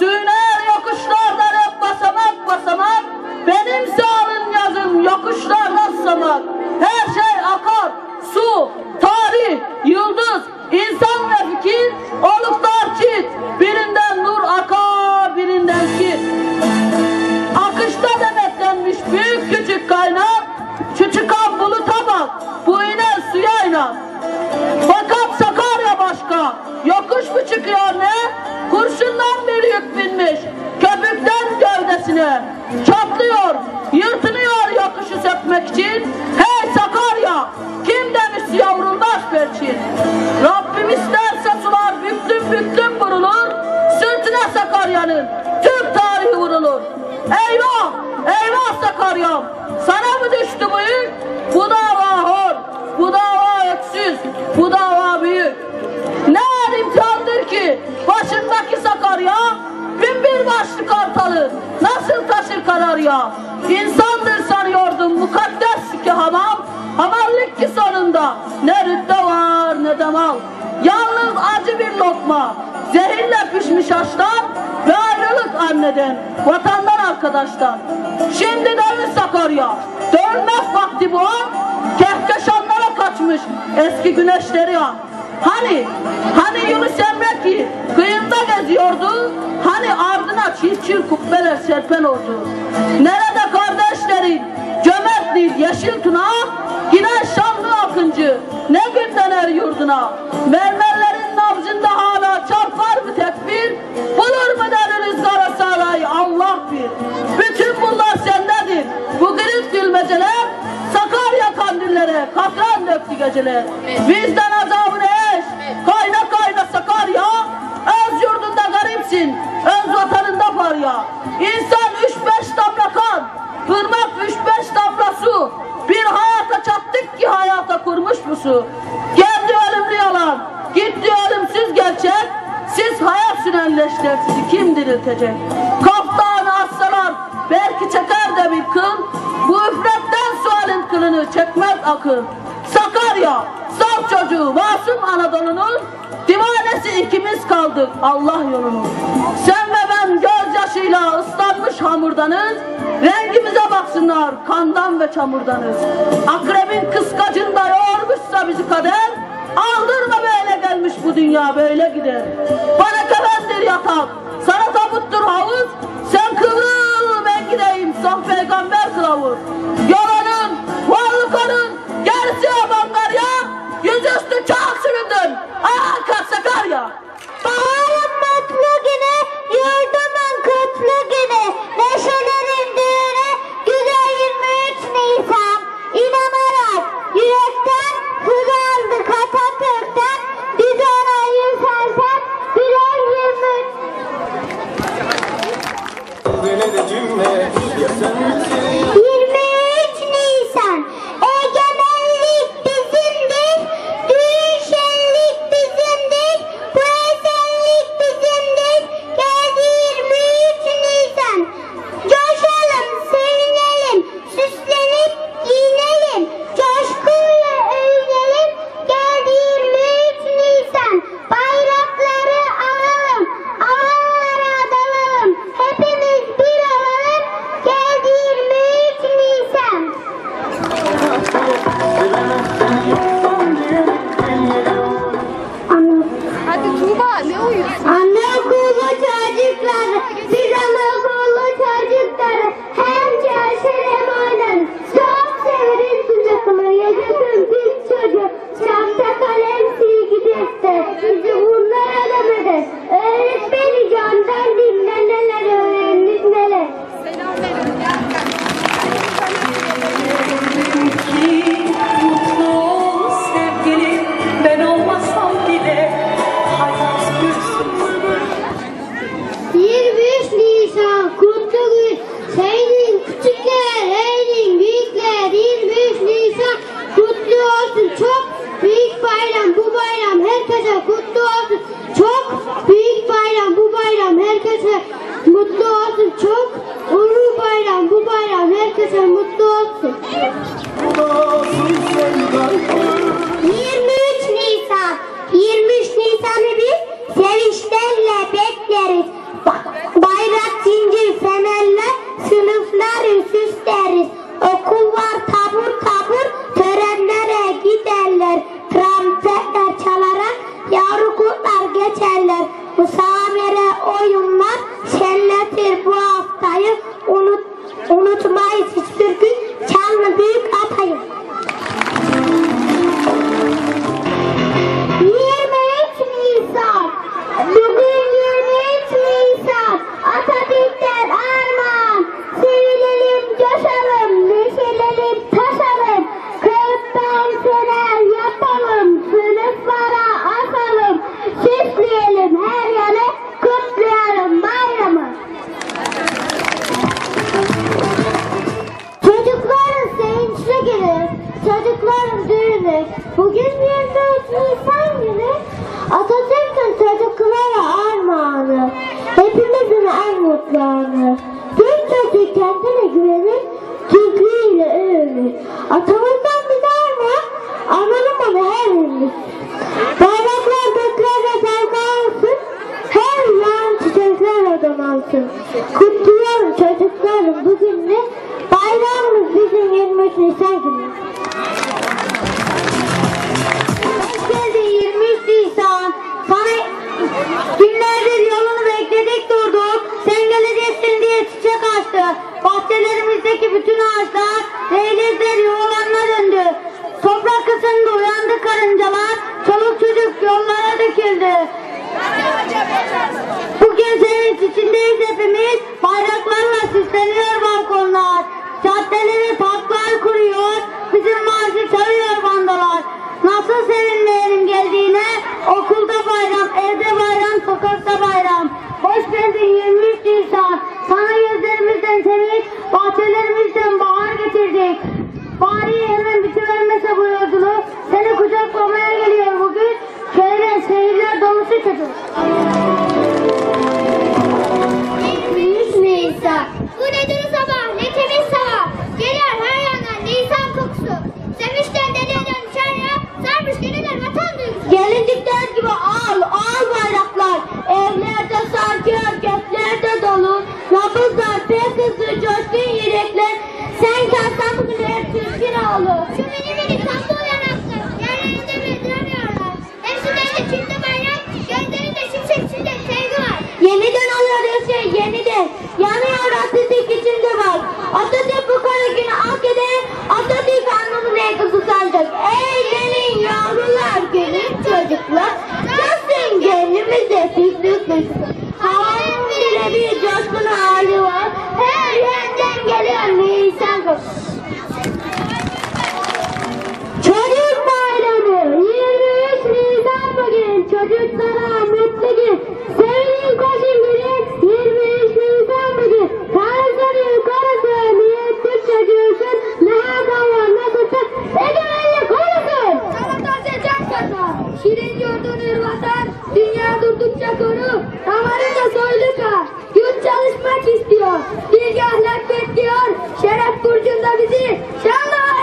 Süner yokuşlardan hep basamak basamak. Benim sağlın yazım yokuşlar rastlamak Her şey akar, su, tarih, yıldız, insan ve fikir. Oluklar çift, birinden nur akar, birinden kir Akışta denetlenmiş büyük küçük kaynak. Şu çıkan buluta bak, bu inen suya iner fakat Sakarya başka. Yokuş mu çıkıyor ne? Kurşundan bir yük binmiş. Köpükten gövdesine. Çatlıyor, yırtınıyor yokuşu sökmek için. Hey Sakarya! Kim demiş yavrulmaz perçin? Rabbim isterse sular büktüm büktüm vurulur. Sırtına Sakarya'nın Türk tarihi vurulur. Eyvah! Eyvah Sakarya'm! Sana mı düştü bu yük? İnsandır sanıyordum mukaddes ki hamam, hamallık ki sonunda ne rütbe var ne de mal. Yalnız acı bir lokma, zehirle pişmiş açtan ve ayrılık anneden, vatandan arkadaştan. Şimdi dönün Sakarya, dönmek vakti bu an, kehkeşanlara kaçmış eski güneşleri ya. Hani, hani Yunus Emre ki kıyında geziyordu, hani ardına çil kubbeler serpen oldu. Cömertliğin yeşil tuna, gider şanlı akıncı, ne gün döner yurduna. Mermerlerin nabzında hala çarpar mı tekbir, bulur mu der rüzgara sağlayı Allah bir. Bütün bunlar sendedir, bu gırık gülmeceler, Sakarya kandillere katran döktü geceler. Bizden azabını eş, kayna kayna Sakarya, öz yurdunda garipsin, öz vatanında parya. İnsan üç beş damla kan, ırmak üç beş damla su. Bir hayata çattık ki hayata kurmuş bu su. Geldi ölümlü yalan, gitti ölümsüz gerçek. Siz hayat sünenleşler sizi kim diriltecek? Kaftağını assalar, belki çeker de bir kıl. Bu üfretten sualin kılını çekmez akıl. Sakarya, saf çocuğu, masum Anadolu'nun divanesi ikimiz kaldık Allah yolunu. Sen ve ben gözyaşıyla ıslanmış hamurdanız. Rengimize baksınlar kandan ve çamurdanız. Bizi kader. Aldırma böyle gelmiş bu dünya böyle gider. Bana kefendir yatak, sana tabuttur havuz. Sen kıvrıl ben gideyim son peygamber kılavuz. Yalanın, sevdası Bu da olsun Atamızdan bir armağan, analım onu her yerimiz. Bayraklar göklerde dalgalansın, her yan çiçekler odamansın. Kutluyorum çocuklarım bugünü, bayramımız bizim 23 Nisan günü. Hoş geldin 23 Nisan. Sana günlerdir yolunu bekledik Bayraklarla süsleniyor balkonlar. Caddeleri parklar kuruyor. Bizim marşı çalıyor bandolar. Nasıl sevinmeyelim geldiğine. Okulda bayram, evde bayram, sokakta bayram. Hoş geldin 23 Nisan. Sana gözlerimizden sevinç, bahçelerimizden bahar getirdik. Bari hemen 动作，就。kazanır vatan, dünya durdukça konu. Damarı da soyluka, gün çalışmak istiyor. Bilgi ahlak bekliyor, şeref burcunda bizi. Şallah!